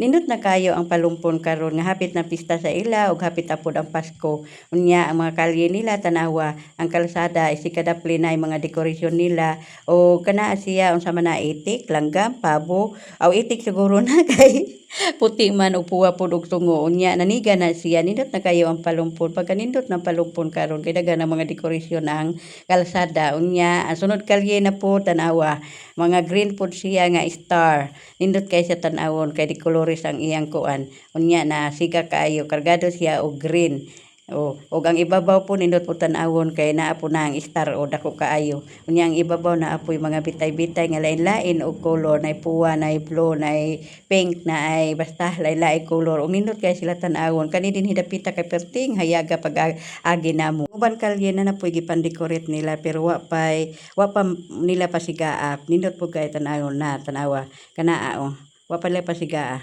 Nindot na kayo ang palumpon karon nga hapit na pista sa ila ug hapit apod ang Pasko. Unya ang mga kalye nila tanawa, ang kalsada isikadapli na mga dekorasyon nila. O kana siya unsa man na itik, langgam, pabo, aw itik siguro na kay puti man og puwa pod og tungo. Unya naniga na siya. Nindot na kayo ang palumpon. Pagka nindot ng palumpon karon kay daghan ang mga dekorasyon ang kalsada. Unya ang sunod kalye na po tanawa. Mga green pod siya nga star. Nindot kay siya tan-awon kay di kolores ang iyang kuan. Unya na siga kayo kargado siya og green. O ug ang ibabaw po nindot po tan-awon kay naa po na ang star o dako kaayo. Unya ang ibabaw na apoy mga bitay-bitay nga lain-lain og color nay puwa nay blue nay pink na ay basta lain-lain color. Ug nindot kay sila tan-awon. Kani hidapita kay perting hayaga pag agi namo uban kalye na napoy gipandecorate nila pero wa pay wa pa nila pasigaap. Nindot po kay tan-awon na tanawa kanaa o wa pa nila pasigaa